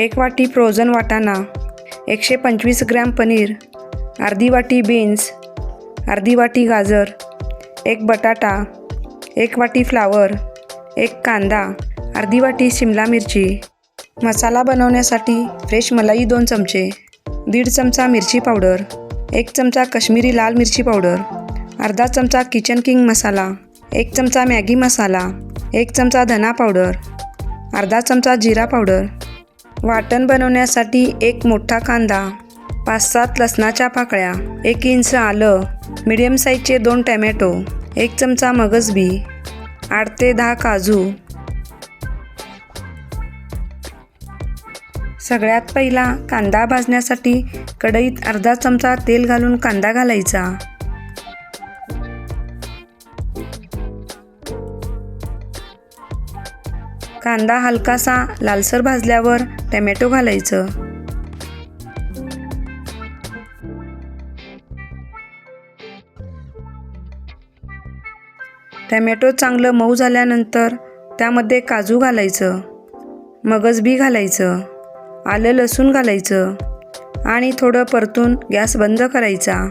एक वाटी फ्रोझन वाटाणा एकशे पंचवीस ग्रॅम पनीर अर्धी वाटी बीन्स अर्धी वाटी गाजर एक बटाटा एक वाटी फ्लावर एक कांदा अर्धी वाटी शिमला मिरची. मसाला बनवण्यासाठी फ्रेश मलाई दोन चमचे दीड चमचा मिरची पावडर एक चमचा कश्मीरी लाल मिरची पावडर अर्धा चमचा किचन किंग मसाला एक चमचा मॅगी मसाला एक चमचा धना पावडर अर्धा चमचा जिरा पावडर वाटण बनवण्यासाठी एक मोठा कांदा पाच सात लसणाच्या पाकळ्या एक इंच आलं मिडियम साईजचे दोन टॅमॅटो एक चमचा मगजबी आठ ते दहा काजू. सगळ्यात पहिला कांदा भाजण्यासाठी कढईत अर्धा चमचा तेल घालून कांदा घालायचा. कांदा हलकासा लालसर भाजल्यावर टमॅटो घालायचं. टमॅटो चांगलं मऊ झाल्यानंतर त्यामध्ये काजू घालायचं मगजबी घालायचं आलं लसूण घालायचं आणि थोडं परतून गॅस बंद करायचा.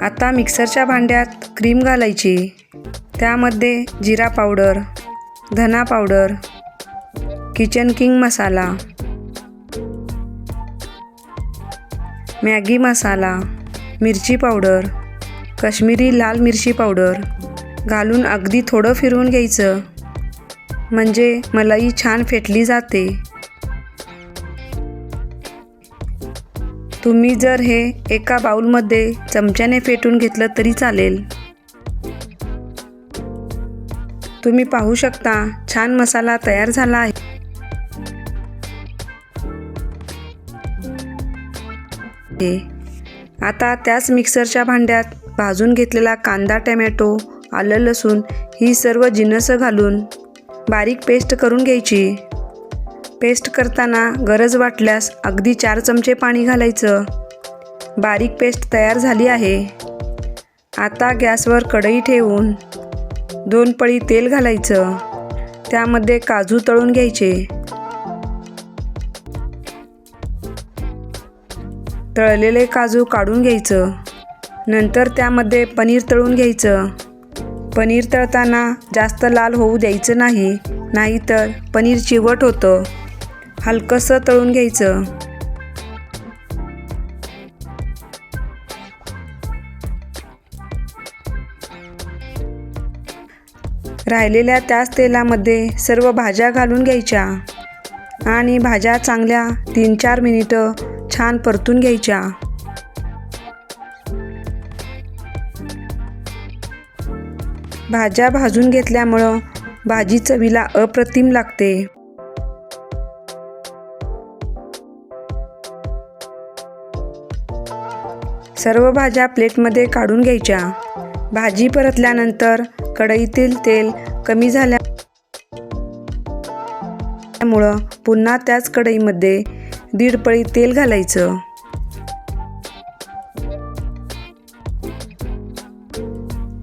आता मिक्सरच्या भांड्यात क्रीम घालायची. त्यामध्ये जिरा पावडर धना powder Kitchen King masala Maggi masala मिरची पावडर काश्मीरी लाल मिरची पावडर घालून अगदी थोडं फिरवून घ्यायचं. म्हणजे मलाई छान फेटली जाते. तुम्ही जर हे एका बाउलमध्ये चमच्याने फेटून घेतलं तरी चालेल. तुम्ही पाहू शकता छान मसाला तयार झाला आहे. आता त्याच मिक्सरच्या भांड्यात भाजून घेतलेला कांदा टमॅटो आलं लसूण ही सर्व जिनसं घालून बारीक पेस्ट करून घ्यायची. पेस्ट करताना गरज वाटल्यास अगदी चार चमचे पाणी घालायचं. बारीक पेस्ट तयार झाली आहे. आता गॅसवर कढई ठेवून दोन पळी तेल घालायचं. त्यामध्ये काजू तळून घ्यायचे. तळलेले काजू काढून घ्यायचं. नंतर त्यामध्ये पनीर तळून घ्यायचं. पनीर तळताना जास्त लाल होऊ द्यायचं नाही नाहीतर पनीर चिवट होतं. हलकंसं तळून घ्यायचं? राहिलेल्या त्याच तेलामध्ये सर्व भाज्या घालून घ्यायच्या आणि भाज्या चांगल्या तीन चार मिनिटं छान परतून घ्यायच्या. भाज्या भाजून घेतल्यामुळं भाजी चवीला अप्रतिम लागते. सर्व भाज्या प्लेटमध्ये काढून घ्यायच्या. भाजी परतल्यानंतर कढईतील तेल कमी झाल्यामुळं पुन्हा त्याच कढईमध्ये दीड पळी तेल घालायचं.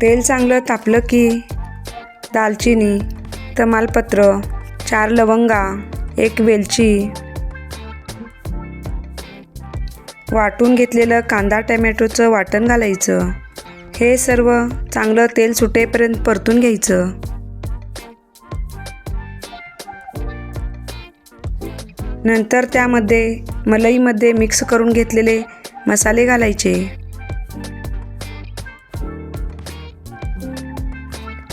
तेल चांगलं तापलं की दालचिनी तमालपत्र चार लवंगा एक वेलची वाटून घेतलेलं कांदा टमॅटोचं वाटण घालायचं. हे सर्व चांगलं तेल सुटेपर्यंत परतून घ्यायचं. नंतर त्यामध्ये मलईमध्ये मिक्स करून घेतलेले मसाले घालायचे.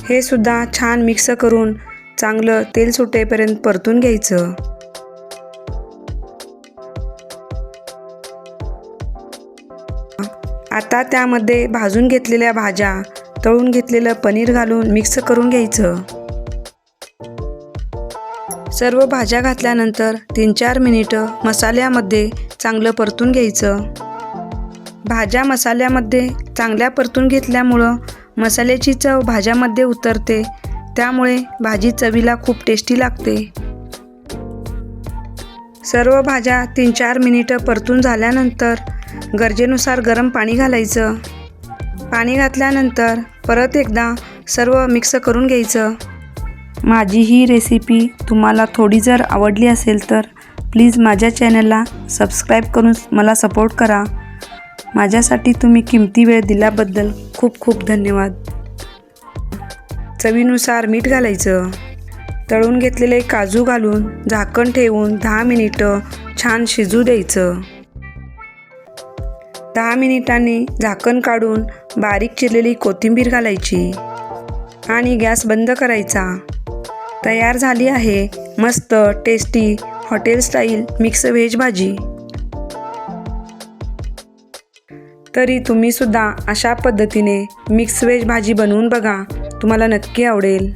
हे सुद्धा छान मिक्स करून चांगलं तेल सुटेपर्यंत परतून घ्यायचं. आता त्यामध्ये भाजून घेतलेल्या भाज्या तळून घेतलेलं पनीर घालून मिक्स करून घ्यायचं. सर्व भाज्या घातल्यानंतर तीन चार मिनिटं मसाल्यामध्ये चांगलं परतून घ्यायचं. भाज्या मसाल्यामध्ये चांगल्या परतून घेतल्यामुळं मसाल्याची चव भाज्यामध्ये उतरते त्यामुळे भाजी चवीला खूप टेस्टी लागते. सर्व भाज्या तीन चार मिनिटं परतून झाल्यानंतर गरजेनुसार गरम पाणी घालायचं. पाणी घातल्यानंतर परत एकदा सर्व मिक्स करून घ्यायचं. माझी ही रेसिपी तुम्हाला थोडी जर आवडली असेल तर प्लीज माझ्या चॅनलला सबस्क्राईब करून मला सपोर्ट करा. माझ्यासाठी तुम्ही किमती वेळ दिल्याबद्दल खूप खूप धन्यवाद. चवीनुसार मीठ घालायचं. तळून घेतलेले काजू घालून झाकण ठेवून दहा मिनिटं छान शिजू द्यायचं. दहा मिनिटांनी झाकण काढून बारीक चिरलेली कोथिंबीर घालायची आणि गॅस बंद करायचा. तयार झाली आहे मस्त tasty hotel style mix veg भाजी. तरी तुम्हीसुद्धा अशा पद्धतीने मिक्स व्हेज भाजी बनवून बघा तुम्हाला नक्की आवडेल.